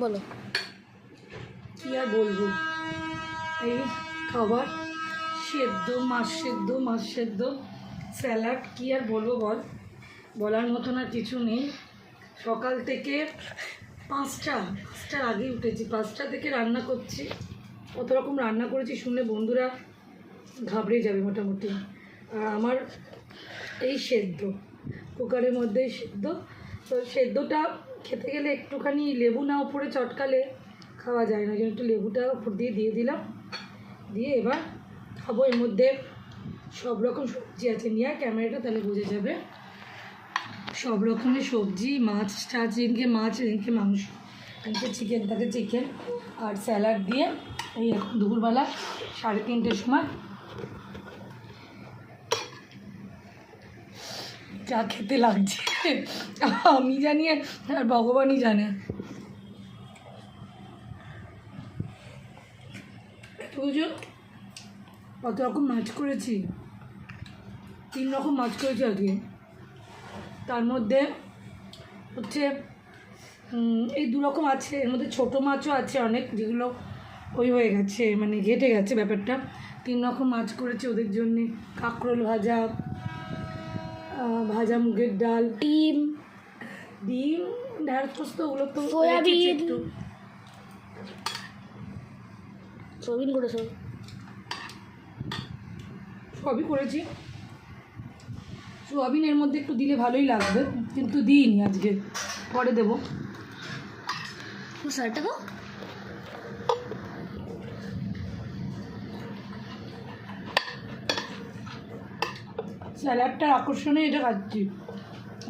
বলো। কি আর বলব? এই খাবার সেদ্ধ, মাছ সেদ্ধ মাছ সেদ্ধ, স্যালাড কি আর বলব বল? বলার মতন আর কিছু নেই। সকাল থেকে পাঁচটা, পাঁচটার আগে উঠেছি। পাঁচটা থেকে রান্না করছি। কত রকম রান্না করেছি শুনে বন্ধুরা ঘাবড়ে যাবে মোটামুটি। আর আমার এই সেদ্ধ, কুকারের মধ্যেই সেদ্ধ তো সেদ্ধটা খেতে গেলে একটুখানি লেবু না উপরে চটকালে খাওয়া যায় না জন্য একটু লেবুটা উপর দিয়ে দিয়ে দিলাম। দিয়ে এবার খাব, এর মধ্যে সব রকম সবজি আছে। নিয়ে ক্যামেরাটা, তাহলে বোঝা যাবে। সব রকমের সবজি, মাছ টাছ এদিকে মাছ এদিকে মাংস এদিকে চিকেন থাকে চিকেন আর স্যালাড দিয়ে এই এখন দুপুরবেলা সাড়ে তিনটের সময় যা খেতে লাগছে। আমি জানি আর ভগবানই জানে। বুঝো? কত রকম মাছ করেছি। তিন রকম মাছ করেছি আজকে। তার মধ্যে হচ্ছে এই দু রকম আছে। এর মধ্যে ছোটো মাছও আছে অনেক, যেগুলো ওই হয়ে গেছে মানে ঘেটে গেছে ব্যাপারটা। তিন রকম মাছ করেছি ওদের জন্যে। কাঁকরোল ভাজা ভাজা মুগের ডাল। ডিম। ডিম ঢ্যাঁড়স পোস্ত ওগুলো তো সয়াবিন। একটু। সবিন করেছ? সবই করেছি। সোয়াবিন এর মধ্যে একটু দিলে ভালোই লাগবে কিন্তু দিইনি আজকে। পরে দেবো। স্যারটা স্যালাডটার আকর্ষণে এটা খাচ্ছি।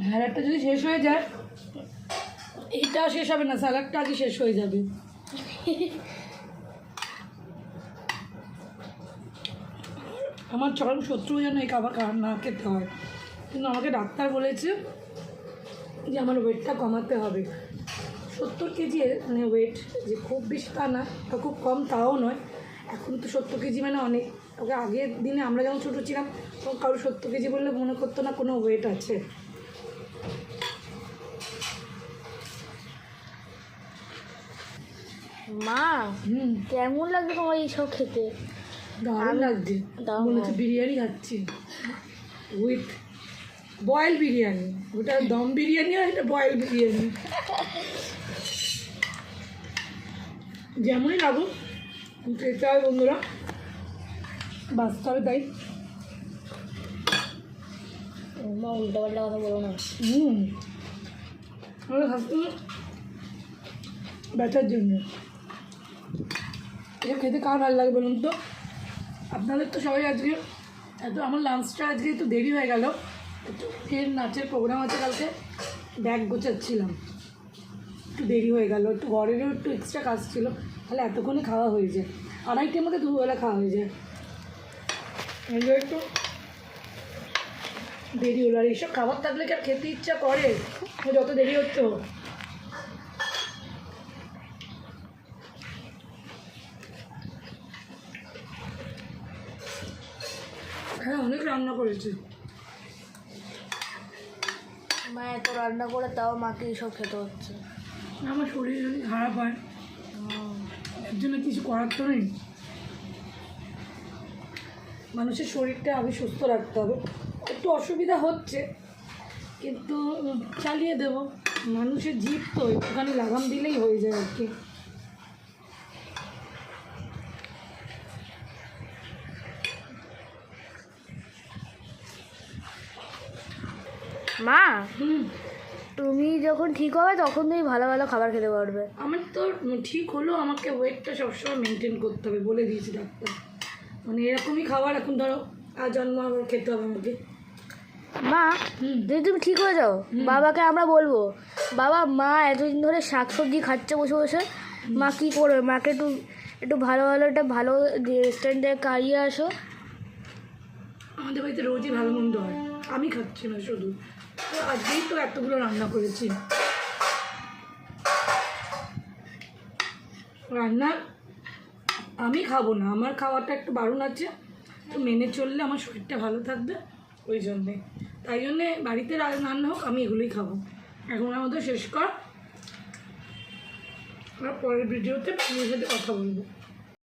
স্যালাডটা যদি শেষ হয়ে যায় এইটা শেষ হবে না, স্যালাডটা আগে শেষ হয়ে যাবে। আমার চরম শত্রু যেন এই খাবার খাওয়া না খেতে হয়। কিন্তু আমাকে ডাক্তার বলেছে যে আমার ওয়েটটা কমাতে হবে। সত্তর কেজি মানে ওয়েট যে খুব বেশি তা না খুব কম তাও নয়। এখন তো সত্তর কেজি মানে অনেক। ওকে আগের দিনে আমরা যখন ছোটো ছিলাম তখন কারও সত্তর কেজি বললে মনে করতো না কোনো ওয়েট আছে। মা হুম। কেমন লাগবে তোমার এইসব খেতে? দারুণ লাগছে। মনে হচ্ছে বিরিয়ানি খাচ্ছি। With boil biryani. ওটা দম বিরিয়ানি আর এটা বয়েল বিরিয়ানি। যেমনই লাগুক খেতে হয় বন্ধুরা। বাঁচতে হবে তাই। মা উল্টা পাল্টা কথা বলো না। হুম। বেচার জন্য। এটা খেতে কার ভালো লাগে বলুন তো? আপনাদের তো সবাই আজকে এত আমার লাঞ্চটা আজকে একটু দেরি হয়ে গেল। একটু ফের নাচের প্রোগ্রাম আছে কালকে। ব্যাগ গোছাচ্ছিলাম। একটু দেরি হয়ে গেল। একটু ঘরেরও একটু এক্সট্রা কাজ ছিল। তাহলে এতক্ষণে খাওয়া হয়ে যায়। আড়াইটের মধ্যে দুবেলা খাওয়া হয়ে যায়। এগুলো একটু দেরি হলো। আর এইসব খাবার থাকলে কি আর খেতে ইচ্ছা করে? যত দেরি হচ্ছে হ্যাঁ অনেক রান্না করেছি। মা এত রান্না করে তাও মাকে এইসব খেতে হচ্ছে। আমার শরীর যদি খারাপ হয়। এর জন্য কিছু করার তো নেই। মানুষের শরীরটা আগে সুস্থ রাখতে হবে। একটু অসুবিধা হচ্ছে কিন্তু চালিয়ে দেব। মানুষের জীব তো একটুখানি লাগাম দিলেই হয়ে যায় আর কি। মা হুম। তুমি যখন ঠিক হবে তখন তুমি ভালো ভালো খাবার খেতে পারবে। আমার তো ঠিক হলো আমাকে ওয়েটটা সবসময় মেনটেন করতে হবে বলে দিয়েছি ডাক্তার। মানে এরকমই খাবার এখন ধরো আর জন্ম আবার খেতে হবে আমাকে। মা যদি তুমি ঠিক হয়ে যাও বাবাকে আমরা বলব বাবা মা এতদিন ধরে শাক সবজি খাচ্ছে বসে বসে মা কী করবে? মাকে একটু একটু ভালো ভালো একটা ভালো রেস্টুরেন্ট খাইয়ে আসো। আমাদের বাড়িতে রোজই ভালো মন্দ হয়। আমি খাচ্ছি না শুধু। তো আজকেই তো এতগুলো রান্না করেছি। রান্না আমি খাব না, আমার খাওয়াটা একটু বারণ আছে। তো মেনে চললে আমার শরীরটা ভালো থাকবে, ওই জন্যে। তাই জন্যে বাড়িতে রান্না হোক, আমি এগুলোই খাব। এখন আমাদের শেষ কর। পরের ভিডিওতে আপনার সাথে কথা বলব।